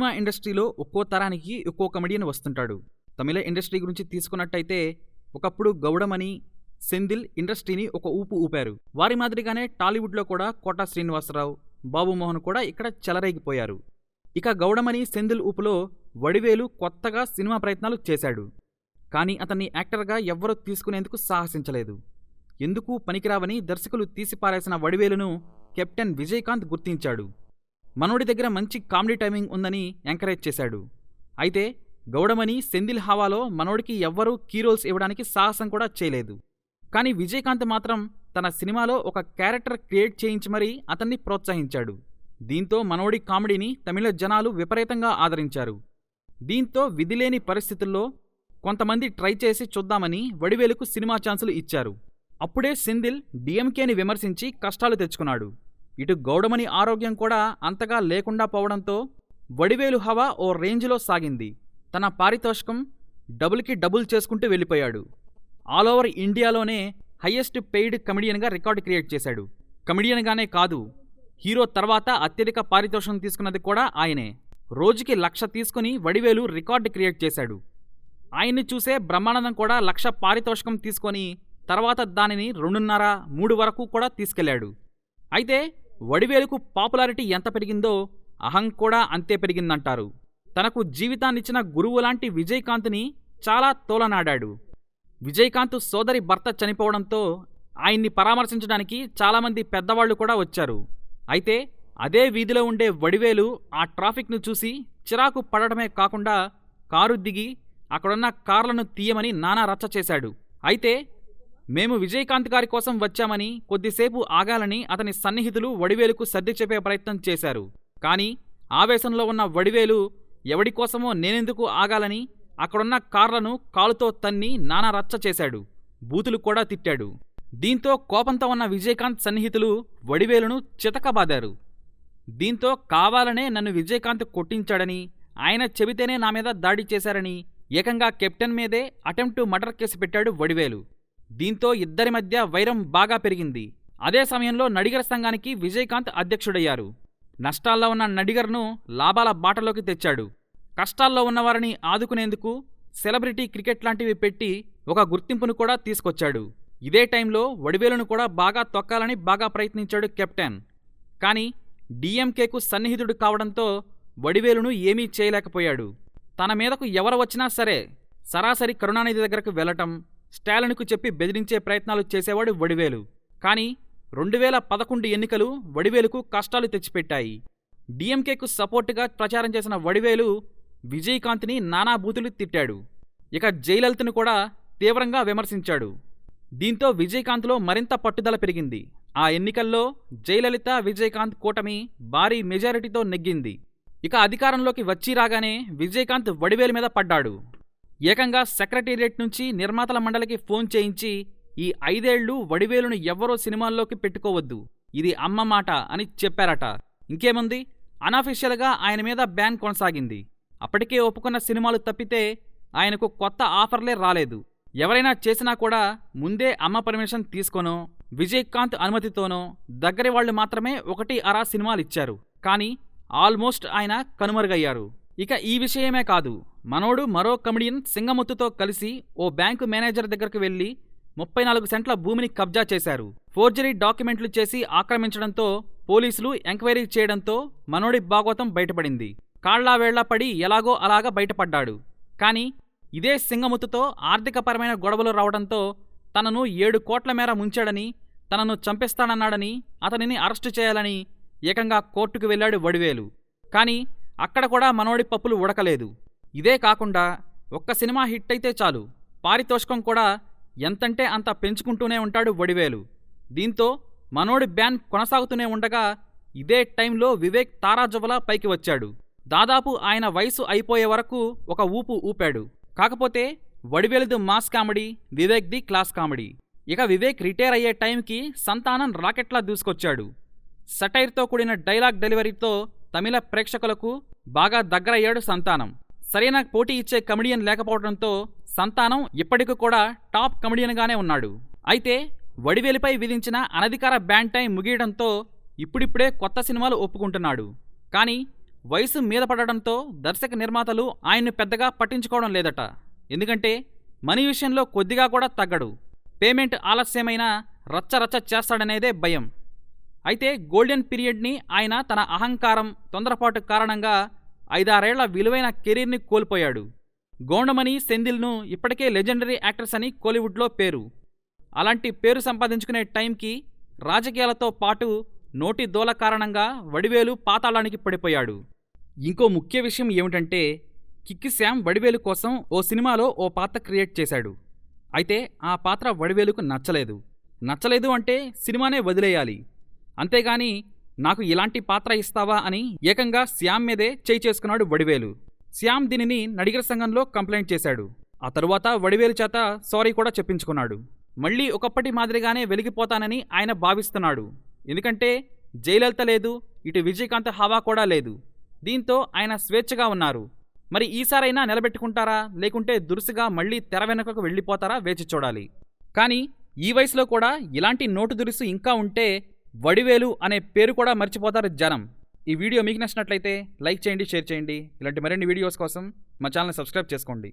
Cinema ఇండస్ట్రీలో ఒక్కో తరానికి ఒక్కో కమెడియన్ వస్తుంటాడు. తమిళ ఇండస్ట్రీ గురించి తీసుకున్నట్టయితే ఒకప్పుడు గౌడమని సెందిల్ ఇండస్ట్రీని ఒక ఊపు ఊపారు. వారి మాదిరిగానే టాలీవుడ్లో కూడా కోటా శ్రీనివాసరావు బాబుమోహన్ కూడా ఇక్కడ చెలరేగిపోయారు. ఇక గౌడమని సెందిల్ ఊపులో వడివేలు కొత్తగా సినిమా ప్రయత్నాలు చేశాడు. కానీ అతన్ని యాక్టర్గా ఎవ్వరూ తీసుకునేందుకు సాహసించలేదు. ఎందుకు పనికిరావని దర్శకులు తీసిపారేసిన వడివేలును కెప్టెన్ విజయకాంత్ గుర్తించాడు. మనోడి దగ్గర మంచి కామెడీ టైమింగ్ ఉందని ఎంకరేజ్ చేశాడు. అయితే గౌడమని సెందిల్ హావాలో మనోడికి ఎవ్వరూ కీరోల్స్ ఇవ్వడానికి సాహసం కూడా చేయలేదు. కానీ విజయకాంత్ మాత్రం తన సినిమాలో ఒక క్యారెక్టర్ క్రియేట్ చేయించి మరీ అతన్ని ప్రోత్సహించాడు. దీంతో మనోడి కామెడీని తమిళ జనాలు విపరీతంగా ఆదరించారు. దీంతో విధిలేని పరిస్థితుల్లో కొంతమంది ట్రై చేసి చూద్దామని వడివేలుకు సినిమా ఛాన్సులు ఇచ్చారు. అప్పుడే సెందిల్ డిఎంకేని విమర్శించి కష్టాలు తెచ్చుకున్నాడు. ఇటు గౌడమని ఆరోగ్యం కూడా అంతగా లేకుండా పోవడంతో వడివేలు హవా ఓ రేంజ్లో సాగింది. తన పారితోషికం డబుల్కి డబుల్ చేసుకుంటూ వెళ్ళిపోయాడు. ఆల్ ఓవర్ ఇండియాలోనే హయ్యెస్ట్ పెయిడ్ కమెడియన్గా రికార్డు క్రియేట్ చేశాడు. కమెడియన్గానే కాదు హీరో తర్వాత అత్యధిక పారితోషికం తీసుకున్నది కూడా ఆయనే. రోజుకి లక్ష తీసుకుని వడివేలు రికార్డు క్రియేట్ చేశాడు. ఆయన్ని చూసే బ్రహ్మానందం కూడా లక్ష పారితోషికం తీసుకొని తర్వాత దానిని రెండున్నర మూడు వరకు కూడా తీసుకెళ్ళాడు. అయితే వడివేలుకు పాపులారిటీ ఎంత పెరిగిందో అహం కూడా అంతే పెరిగిందంటారు. తనకు జీవితాన్నిచ్చిన గురువు లాంటి విజయకాంత్ని చాలా తోలనాడాడు. విజయకాంత్ సోదరి భర్త చనిపోవడంతో ఆయన్ని పరామర్శించడానికి చాలామంది పెద్దవాళ్ళు కూడా వచ్చారు. అయితే అదే వీధిలో ఉండే వడివేలు ఆ ట్రాఫిక్ను చూసి చిరాకు పడటమే కాకుండా కారు దిగి అక్కడున్న కార్లను తీయమని నానా రచ్చ చేశాడు. అయితే మేము విజయకాంత్ గారి కోసం వచ్చామని కొద్దిసేపు ఆగాలని అతని సన్నిహితులు వడివేలుకు సర్ది చెప్పే ప్రయత్నం చేశారు. కానీ ఆవేశంలో ఉన్న వడివేలు ఎవడి కోసమో నేనెందుకు ఆగాలని అక్కడున్న కార్లను కాలుతో తన్ని నానా రచ్చ చేశాడు. బూతులు కూడా తిట్టాడు. దీంతో కోపంతో ఉన్న విజయకాంత్ సన్నిహితులు వడివేలును చితకబాదారు. దీంతో కావాలనే నన్ను విజయకాంత్ కొట్టించాడని ఆయన చెబితేనే నా మీద దాడి చేశారని ఏకంగా కెప్టెన్ మీదే అటెంప్ట్ మటర్ మర్డర్ కేసు పెట్టాడు వడివేలు. దీంతో ఇద్దరి మధ్య వైరం బాగా పెరిగింది. అదే సమయంలో నడిగర్ సంఘానికి విజయకాంత్ అధ్యక్షుడయ్యారు. నష్టాల్లో ఉన్న నడిగర్ను లాభాల బాటలోకి తెచ్చాడు. కష్టాల్లో ఉన్నవారిని ఆదుకునేందుకు సెలబ్రిటీ క్రికెట్ లాంటివి పెట్టి ఒక గుర్తింపును కూడా తీసుకొచ్చాడు. ఇదే టైంలో వడివేలును కూడా బాగా తొక్కాలని బాగా ప్రయత్నించాడు కెప్టెన్. కానీ డిఎంకేకు సన్నిహితుడు కావడంతో వడివేలును ఏమీ చేయలేకపోయాడు. తన మీదకు ఎవరు వచ్చినా సరే సరాసరి కరుణానిధి దగ్గరకు వెళ్ళటం స్టాలిన్కు చెప్పి బెదిరించే ప్రయత్నాలు చేసేవాడు వడివేలు. కానీ రెండు వేల పదకొండు ఎన్నికలు వడివేలుకు కష్టాలు తెచ్చిపెట్టాయి. డిఎంకేకు సపోర్టుగా ప్రచారం చేసిన వడివేలు విజయకాంత్ని నానాభూతులు తిట్టాడు. ఇక జయలలితను కూడా తీవ్రంగా విమర్శించాడు. దీంతో విజయకాంత్లో మరింత పట్టుదల పెరిగింది. ఆ ఎన్నికల్లో జయలలిత విజయకాంత్ కూటమి భారీ మెజారిటీతో నెగ్గింది. ఇక అధికారంలోకి వచ్చి రాగానే విజయకాంత్ వడివేలు మీద పడ్డాడు. ఏకంగా సెక్రటేరియట్ నుంచి నిర్మాతల మండలికి ఫోన్ చేయించి ఈ ఐదేళ్ళు వడివేలును ఎవ్వరో సినిమాల్లోకి పెట్టుకోవద్దు. ఇది అమ్మ మాట అని చెప్పారట. ఇంకేముంది? అనఫిషియల్గా ఆయన మీద బ్యాన్ కొనసాగింది. అప్పటికే ఒప్పుకున్న సినిమాలు తప్పితే ఆయనకు కొత్త ఆఫర్లే రాలేదు. ఎవరైనా చేసినా కూడా ముందే అమ్మ పర్మిషన్ తీసుకోనో విజయకాంత్ అనుమతితోనో దగ్గరి వాళ్ళు మాత్రమే ఒకటి అరా సినిమాలు ఇచ్చారు కానీ ఆల్మోస్ట్ ఆయన కనుమరుగయ్యారు. ఇక ఈ విషయమే కాదు. మనోడు మరో కమిడియన్ సింగముత్తుతో కలిసి ఓ బ్యాంకు మేనేజర్ దగ్గరకు వెళ్ళి ముప్పై నాలుగు సెంట్ల భూమిని కబ్జా చేశారు. ఫోర్జరీ డాక్యుమెంట్లు చేసి ఆక్రమించడంతో పోలీసులు ఎంక్వైరీ చేయడంతో మనోడి భాగవతం బయటపడింది. కాళ్ళావేళ్ళా పడి ఎలాగో అలాగా బయటపడ్డాడు. కానీ ఇదే సింగముత్తుతో ఆర్థికపరమైన గొడవలు రావడంతో తనను ఏడు కోట్ల మేర ముంచాడని తనను చంపేస్తానన్నాడని అతనిని అరెస్టు చేయాలని ఏకంగా కోర్టుకు వెళ్ళాడు వడివేలు. కానీ అక్కడ కూడా మనోడి పప్పులు ఉడకలేదు. ఇదే కాకుండా ఒక్క సినిమా హిట్ అయితే చాలు. పారితోషికం కూడా ఎంతంటే అంత పెంచుకుంటూనే ఉంటాడు వడివేలు. దీంతో మనోడి బ్యాన్ కొనసాగుతూనే ఉండగా ఇదే టైంలో వివేక్ తారాజువలా పైకి వచ్చాడు. దాదాపు ఆయన వయసు అయిపోయే వరకు ఒక ఊపు ఊపాడు. కాకపోతే వడివేలుది మాస్ కామెడీ వివేక్ది క్లాస్ కామెడీ. ఇక వివేక్ రిటైర్ అయ్యే టైంకి సంతానం రాకెట్లా దూసుకొచ్చాడు. సటైర్తో కూడిన డైలాగ్ డెలివరీతో తమిళ ప్రేక్షకులకు బాగా దగ్గరయ్యాడు సంతానం. సరైన పోటీ ఇచ్చే కమెడియన్ లేకపోవడంతో సంతానం ఇప్పటికి కూడా టాప్ కమెడియన్గానే ఉన్నాడు. అయితే వడివేలిపై విధించిన అనధికార బ్యాన్ టైం ముగియడంతో ఇప్పుడిప్పుడే కొత్త సినిమాలు ఒప్పుకుంటున్నాడు. కానీ వయసు మీద పడడంతో దర్శక నిర్మాతలు ఆయన్ను పెద్దగా పట్టించుకోవడం లేదట. ఎందుకంటే మనీ విషయంలో కొద్దిగా కూడా తగ్గడు. పేమెంట్ ఆలస్యమైనా రచ్చరచ్చ చేస్తాడనేదే భయం. అయితే గోల్డెన్ పీరియడ్ని ఆయన తన అహంకారం తొందరపాటు కారణంగా ఐదారేళ్ళ విలువైన కెరీర్ని కోల్పోయాడు. గోండమణి సెందిల్ను ఇప్పటికే లెజెండరీ యాక్టర్స్ అని కోలీవుడ్లో పేరు. అలాంటి పేరు సంపాదించుకునే టైంకి రాజకీయాలతో పాటు నోటి దోల కారణంగా వడివేలు పాతాళానికి పడిపోయాడు. ఇంకో ముఖ్య విషయం ఏమిటంటే కిక్కిశ్యామ్ వడివేలు కోసం ఓ సినిమాలో ఓ పాత్ర క్రియేట్ చేశాడు. అయితే ఆ పాత్ర వడివేలుకు నచ్చలేదు. నచ్చలేదు అంటే సినిమానే వదిలేయాలి. అంతేగాని నాకు ఇలాంటి పాత్ర ఇస్తావా అని ఏకంగా శ్యామ్ మీదే చేయి చేసుకున్నాడు వడివేలు. శ్యామ్ దీనిని నడిగర సంఘంలో కంప్లైంట్ చేశాడు. ఆ తరువాత వడివేలు చేత సారీ కూడా చెప్పించుకున్నాడు. మళ్ళీ ఒకప్పటి మాదిరిగానే వెలిగిపోతానని ఆయన భావిస్తున్నాడు. ఎందుకంటే జయలలిత లేదు ఇటు విజయకాంత్ హవా కూడా లేదు. దీంతో ఆయన స్వేచ్ఛగా ఉన్నారు. మరి ఈసారైనా నిలబెట్టుకుంటారా? లేకుంటే దురుసుగా మళ్ళీ తెర వెనుకకు వెళ్ళిపోతారా? వేచి చూడాలి. కానీ ఈ వయసులో కూడా ఇలాంటి నోటు దురుసు ఇంకా ఉంటే వడివేలు అనే పేరు కూడా మర్చిపోతారు జనం. ఈ వీడియో మీకు నచ్చినట్లయితే లైక్ చేయండి షేర్ చేయండి. ఇలాంటి మరిన్ని వీడియోస్ కోసం మా ఛానల్ని సబ్స్క్రైబ్ చేసుకోండి.